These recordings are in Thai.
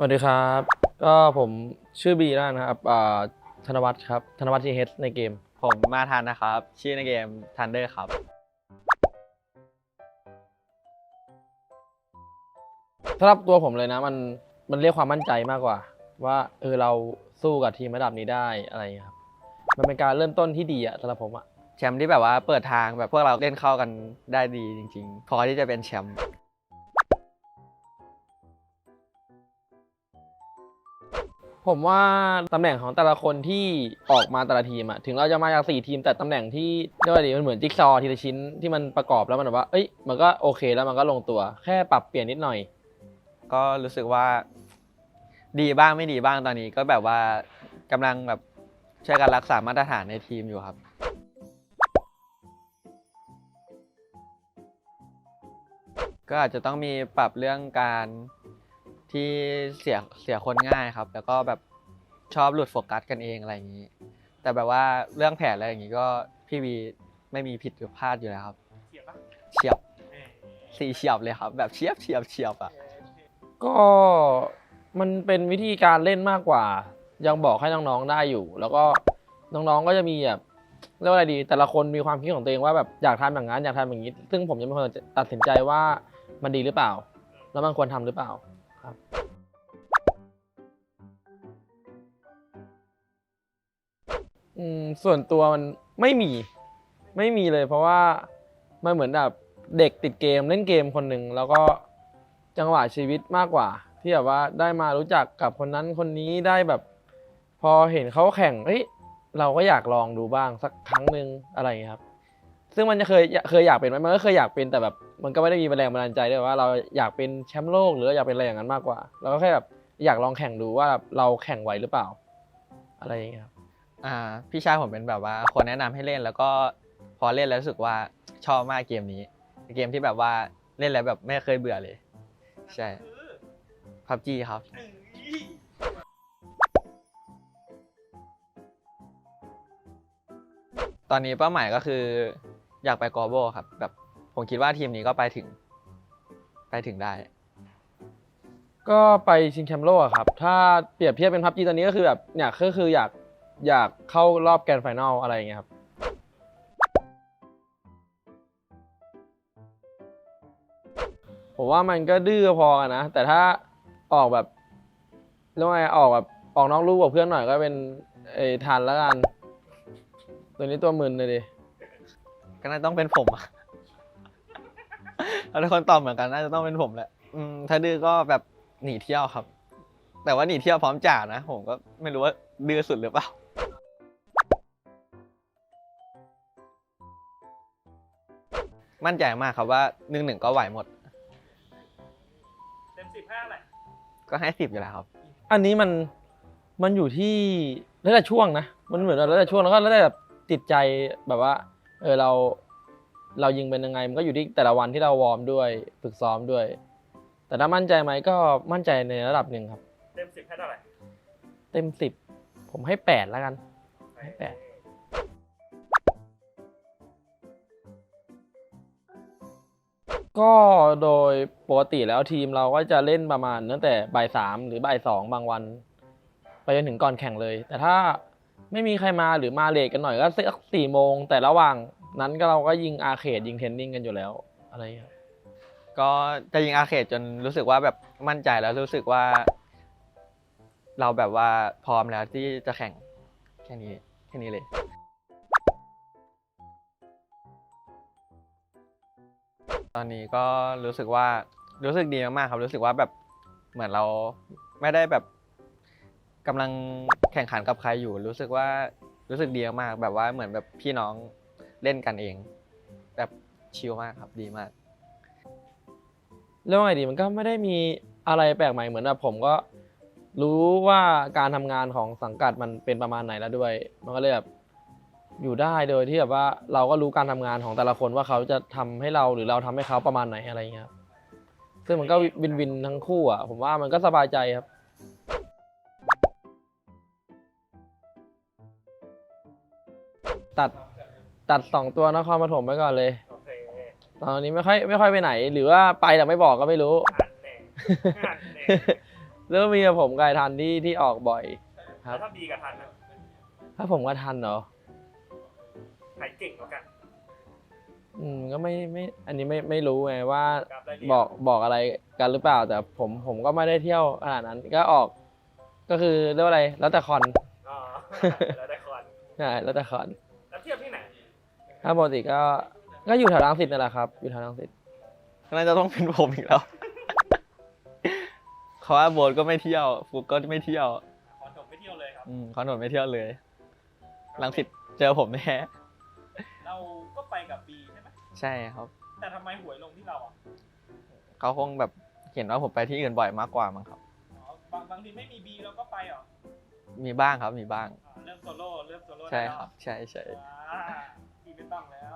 สวัสดีครับ ก็ผมชื่อบีแล้วนะครับอ่าธนวัฒน์ครับ ธนวัฒน์ทีเฮดในเกม ผมมาทันนะครับ ชื่อในเกม Thunder ครับ สำหรับตัวผมเลยนะ มัน มันเรียกความมั่นใจมากกว่า ว่าเออเราสู้กับทีมระดับนี้ได้อะไรอย่างเงี้ยครับ มันเป็นการเริ่มต้นที่ดีอะสำหรับผมอะแชมป์ที่แบบว่าเปิดทางแบบพวกเราเล่นเข้ากันได้ดีจริง ๆ พอที่จะเป็นแชมป์ ผมว่าตำแหน่งของแต่ละคนที่ออกมาแต่ละทีมอะถึงเราจะมาจากสี่ทีมแต่ตำแหน่งที่เรียกว่าดีมันเหมือนจิ๊กซอว์ทีละชิ้นที่มันประกอบแล้วมันแบบว่า เอ้ยมันก็โอเคแล้วมันก็ลงตัว แค่ปรับเปลี่ยนนิดหน่อย ก็รู้สึกว่า ดีบ้างไม่ดีบ้างตอนนี้ ก็แบบว่ากำลังแบบช่วยกันรักษามาตรฐานในทีมอยู่ครับ ก็อาจจะต้องมีปรับเรื่องการที่เสียเสียคนง่ายครับ แล้วก็แบบ ชอบหลุดโฟกัสกันเองอะไรอย่างนี้ แต่แบบว่าเรื่องแผนอะไรอย่างนี้ก็พี่วีไม่มีผิดหรือพลาดอยู่แล้วครับเฉียบปะเฉียบเออสี่เฉียบเลยครับ แบบเฉียบเฉียบเฉียบอะก็มันเป็นวิธีการเล่นมากกว่า ยังบอกให้น้องๆได้อยู่ แล้วก็น้องๆก็จะมีแบบเรียกว่าอะไรดี แต่ละคนมีความคิดของตัวเองว่าแบบอยากทำอย่างนั้นอยากทำอย่างนี้ ซึ่งผมจะเป็นคนตัดสินใจว่ามันดีหรือเปล่า แล้วมันควรทำหรือเปล่าครับ อืมส่วนตัวมันไม่มี ไม่มีเลย เพราะว่ามันเหมือนแบบเด็กติดเกมเล่นเกมคนหนึ่งแล้วก็จังหวะชีวิตมากกว่า ที่แบบว่าได้มารู้จักกับคนนั้นคนนี้ได้แบบ พอเห็นเขาแข่งเฮ้ยเราก็อยากลองดูบ้างสักครั้งหนึ่งอะไรอย่างเงี้ยครับ ซึ่งมันจะเคยเคยอยากเป็นไหมมันก็เคยอยากเป็นแต่แบบ มันก็ไม่ได้มีแรงบันดาลใจด้วยว่าเราอยากเป็นแชมป์โลกหรือเราอยากเป็นอะไรอย่างนั้นมากกว่าเราก็แค่แบบอยากลองแข่งดูว่าเราแข่งไหวหรือเปล่า อะไรอย่างเงี้ยครับ อ่าพี่ชายผมเป็นแบบว่าคนแนะนำให้เล่นแล้วก็พอเล่นแล้วรู้สึกว่าชอบมากเกมนี้เกมที่แบบว่าเล่นแล้วแบบไม่เคยเบื่อเลย ใช่ คือพับจีครับ เอ้ยตอนนี้เป้าหมายก็คืออยากไปกอโบครับ แบบผมคิดว่าทีมนี้ก็ไปถึง ไปถึงได้ ก็ไปชิงแชมป์โลกอะครับ ถ้าเปรียบเทียบเป็นพับจีตอนนี้ก็คือแบบเนี่ยก็คืออยาก อยากเข้ารอบแกรนด์ไฟนอลอะไรอย่างเงี้ยครับ ผมว่ามันก็ดื้อพอกันนะ แต่ถ้าออกแบบเรียกว่าไงออกแบบออกนอกลูกกับเพื่อนหน่อยก็เป็นไอ้ทันแล้วกัน ตัวนี้ตัวมึนเลยดิ ก็น่าจะต้องเป็นผมอะแล้วทุกคนตอบเหมือนกันน่าจะต้องเป็นผมแหละอืมถ้าดื้อก็แบบหนีเที่ยวครับ แต่ว่าหนีเที่ยวพร้อมจ่านะ ผมก็ไม่รู้ว่าดื้อสุดหรือเปล่า มั่นใจมากครับว่าหนึ่งหนึ่งก็ไหวหมด เต็มสิบห้าแหละก็ให้สิบอยู่แล้วครับ อันนี้มันมันอยู่ที่แล้วแต่ช่วงนะ มันเหมือนแล้วแต่ช่วงแล้วก็แล้วแต่แบบจิตใจแบบว่า เออเราเรายิงเป็นยังไง มันก็อยู่ที่แต่ละวันที่เราวอร์มด้วยฝึกซ้อมด้วย แต่ถ้ามั่นใจไหมก็มั่นใจในระดับหนึ่งครับ เต็มสิบให้เท่าไหร่เต็มสิบผมให้แปดแล้วกันให้แปด ก็โดยปกติแล้วทีมเราก็จะเล่นประมาณตั้งแต่บ่ายสามหรือบ่ายสองบางวัน ไปจนถึงก่อนแข่งเลย แต่ถ้าไม่มีใครมาหรือมาเลทกันหน่อยก็สักสี่โมง แต่ระหว่างนั้นก็เราก็ยิงอาเคดยิงเทนนิงกันอยู่แล้วอะไรอย่างเงี้ยก็จะยิงอาเคดจนรู้สึกว่าแบบมั่นใจแล้วรู้สึกว่า เราแบบว่าพร้อมแล้วที่จะแข่งแค่นี้แค่นี้เลย อนนี้ก็รู้สึกว่ารู้สึกดีมากๆครับรู้สึกว่าแบบเหมือนเราไม่ได้แบบกำลังแข่งขันกับใครอยู่ รู้สึกว่ารู้สึกดีมากแบบว่าเหมือนแบบพี่น้องเล่นกันเอง แบบชิลมากครับดีมากเรื่องไงดีมันก็ไม่ได้มีอะไรแปลกใหม่เหมือนแบบผมก็รู้ว่าการทำงานของสังกัดมันเป็นประมาณไหนแล้วด้วย มันก็เลยแบบ อยู่ได้โดยที่แบบว่าเราก็รู้การทำงานของแต่ละคนว่าเขาจะทำให้เราหรือเราทำให้เขาประมาณไหนอะไรอย่างเงี้ยครับซึ่งมันก็วินวินทั้งคู่อะผมว่ามันก็สบายใจครับ ตัดตัดสองตัวนครปฐมไปก่อนเลย โอเคตอนนี้ไม่ค่อยไม่ค่อยไปไหน หรือว่าไปแต่ไม่บอกก็ไม่รู้หันแน่หันแน่เริ่มมีกับผมกายทันที่ที่ออกบ่อย ครัแล้บ วถ้าบีกับทันนะถ้าผมก็ทันเหรอใคร เก่งกว่ากันอืมก็ไม่ไม่ อันนี้ไม่ไม่รู้ไงว่ากราฟได้เรียนบอกบอกอะไรกันหรือเปล่า แต่ผมผมก็ไม่ได้เที่ยวขนาดนั้นก็ออก ก็คือเรียกว่าอะไร แล้วแต่คอนอ๋อแล้วได้คอนใช่แล้วแต่คอน แล้วเทียบที่ไหนถ้าปกติก็ก็อยู่แถวรังสิตนั่นแหละครับ อยู่แถวรังสิตน่าจะต้องเป็นผมอีกแล้วเพราะว่าโบนก็ไม่เที่ยวฟุกก็ไม่เที่ยว คอนจบไม่เที่ยวเลยครับอืมคอนโดไม่เที่ยวเลยลังสิตเจอผมแน่ ใช่ไหมใช่ครับ แต่ทำไมหวยลงที่เราอะเขาคงแบบเห็นว่าผมไปที่อื่นบ่อยมากกว่ามั้งครับ อ๋อบางบางทีไม่มีบีเราก็ไปเหรอมีบ้างครับมีบ้างอ๋อเริ่มโซโล่เริ่มโซโล่ใช่แล้วครับ ใช่ใช่อ่าบีไม่ต้องแล้ว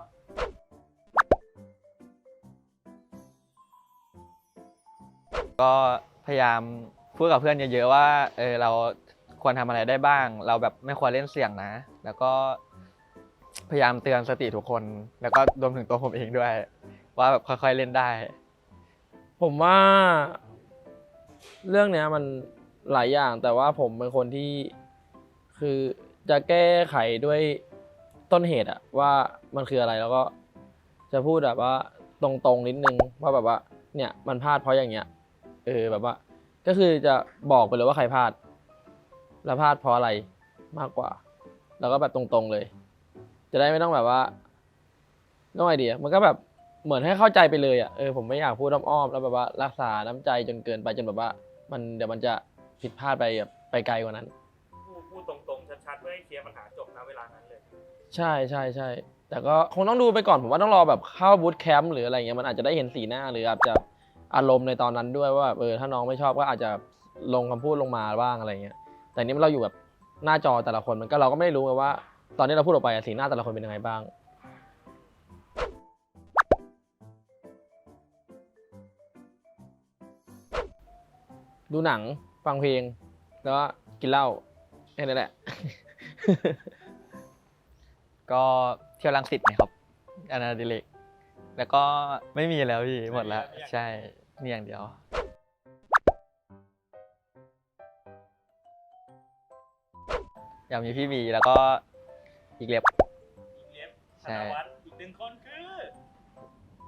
ก็พยายามพูดกับเพื่อนเยอะๆว่าเออเราควรทำอะไรได้บ้าง เราแบบไม่ควรเล่นเสี่ยงนะ แล้วก็ พยายามเตือนสติทุกคน แล้วก็รวมถึงตัวผมเองด้วย ว่าแบบค่อยๆเล่นได้ ผมว่า เรื่องเนี้ยมันหลายอย่างแต่ว่าผมเป็นคนที่คือจะแก้ไขด้วยต้นเหตุอะว่ามันคืออะไรแล้วก็ จะพูดแบบว่าตรงๆนิดนึงว่าแบบว่า เนี่ยมันพลาดเพราะอย่างเงี้ยเออแบบว่า ก็คือจะบอกไปเลยว่าใครพลาด แล้วพลาดเพราะอะไรมากกว่า แล้วก็แบบตรงๆเลย จะได้ไม่ต้องแบบว่าน้องไอเดียมันก็แบบเหมือนให้เข้าใจไปเลยอะเออผมไม่อยากพูดอ้อมๆแล้วแบบว่ารักษาน้ำใจจนเกินไปจนแบบว่า มันเดี๋ยวมันจะผิดพลาดไปแบบไปไกลกว่านั้น พูดพูดตรงๆ ชัดๆเพื่อให้เคลียร์ปัญหาจบณเวลานั้นเลย ใช่ใช่ใช่แต่ก็คงต้องดูไปก่อนผมว่าต้องรอแบบเข้าบูตแคมป์หรืออะไรเงี้ยมันอาจจะได้เห็นสีหน้าหรืออาจจะอารมณ์ในตอนนั้นด้วยว่าแบบเออถ้าน้องไม่ชอบก็อาจจะลงคำพูดลงมาบ้างอะไรเงี้ยแต่นี่เราอยู่แบบหน้าจอแต่ละคนมันก็เราก็ไม่ได้รู้ไงว่า ตอนนี้เราพูดออกไปอะสีหน้าแต่ละคนเป็นยังไงบ้าง ดูหนังฟังเพลง แล้วก็กินเหล้าแค่นั้นแหละ ก็เที่ยวรังสิตเนี่ยครับอนาดิเรกแล้วก็ไม่มีแล้วพี่หมดแล้ว ใช่นี่อย่างเดียว อยากมีพี่บีแล้วก็ อีกเล็บอีกเล็บธใช่นวัฒน์อีกหนึ่งคนคือ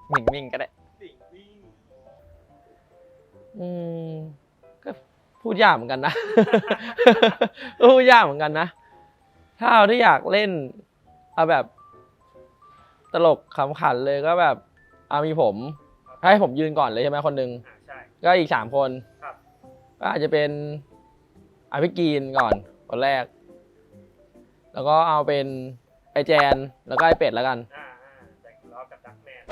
หมิงมิงก็ได้สิงห์วิ่งอืมก็พูดยากเหมือนกันนะก็พูดยากเหมือนกันนะ ถ้าเอาที่อยากเล่น เอาแบบ ตลกขำขันเลยก็แบบเอามีผมถ้าให้ผมยืนก่อนเลยใช่ไหมคนหนึ่งอ่าใช่ ก็อีกสามคนครับ ก็อาจจะเป็นอภิกีนก่อนคนแรก แล้วก็เอาเป็นไอแจน แล้วก็ไอเป็ดแล้วกัน อ่าอ่าแต่งล้อกับดักแมน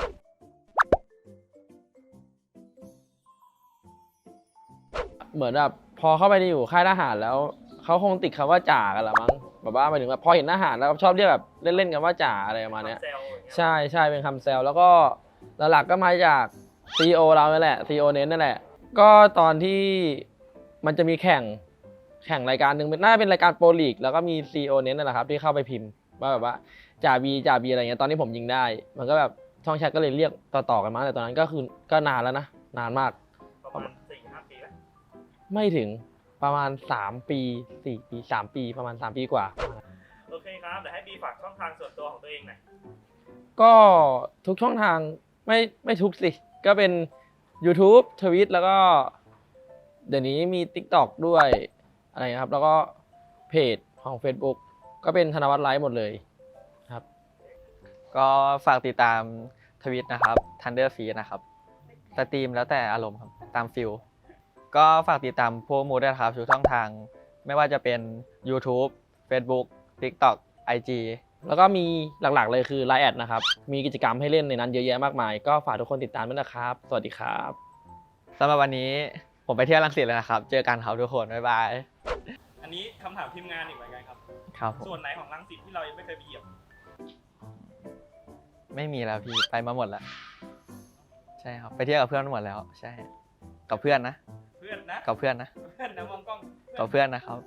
เหมือนแบบพอเข้าไปในอยู่ค่ายทหารแล้วเขาคงติดคำว่าจ่ากันละมั้งแบบว่าหมายถึงแบบพอเห็นทหารแล้วชอบเรียกแบบเล่นๆกันว่าจ่าอะไรประมาณเนี้ย เซลอย่างเงี้ยใช่ใช่เป็นคำแซวแล้วก็หลักๆก็มาจากซีโอเรานั่นแหละซีโอเน้นนั่นแหละ ก็ตอนที่มันจะมีแข่ง แข่งรายการหนึ่งน่าจะเป็นรายการโปรลีกแล้วก็มีซีโอเน้นนั่นแหละครับที่เข้าไปพิมพ์ว่าแบบว่าจ่าบีจ่าบีอะไรเงี้ยตอนนี้ผมยิงได้ มันก็แบบช่องแชทก็เลยเรียกต่อๆกันมาแต่ตอนนั้นก็คือก็นานแล้วนะนานมากประมาณสี่ห้าปีแล้วไม่ถึงประมาณ3ปี4ปี3ปีประมาณ3ปีกว่า โอเคครับเดี๋ยวให้บีฝากช่องทางส่วนตัวของตัวเองหน่อยก็ทุกช่องทางไม่ไม่ทุกสิ ก็เป็น YouTube ทวิตแล้วก็ เดี๋ยวนี้มี TikTok ด้วย อะไรนะครับ แล้วก็เพจของ Facebook ก็เป็นธนวัฒน์ไลฟ์หมดเลยครับ ก็ฝากติดตามทวิตนะครับ Thunder f e e นะครับสตรีมแล้วแต่อารมณ์ครับ ตามฟิลก็ฝากติดตามพวกมูด้วยนะครับทุกช่องทาง ไม่ว่าจะเป็น YouTube Facebook TikTok IG แล้วก็มีหลักๆ เลยคือ Line แอดนะครับ มีกิจกรรมให้เล่นในนั้นเยอะแยะมากมาย ก็ฝากทุกคนติดตามด้วยนะครับ สวัสดีครับสำหรับวันนี้ ผมไปเที่ยวรังสิตแล้วนะครับ เจอกันครับทุกคน บ๊ายบาย อันนี้คำถามทีมงานอีกเหมือนกันครับ ครับผมส่วนไหนของรังสิตที่เรายังไม่เคยไปเหยียบ ไม่มีแล้วพี่ไปมาหมดแล้ว ใช่ครับ ไปเที่ยวกับเพื่อนหมดแล้ว ใช่ กับเพื่อนนะ เพื่อนนะ กับเพื่อนนะ เพื่อนนะมองกล้อง กับเพื่อนนะครับ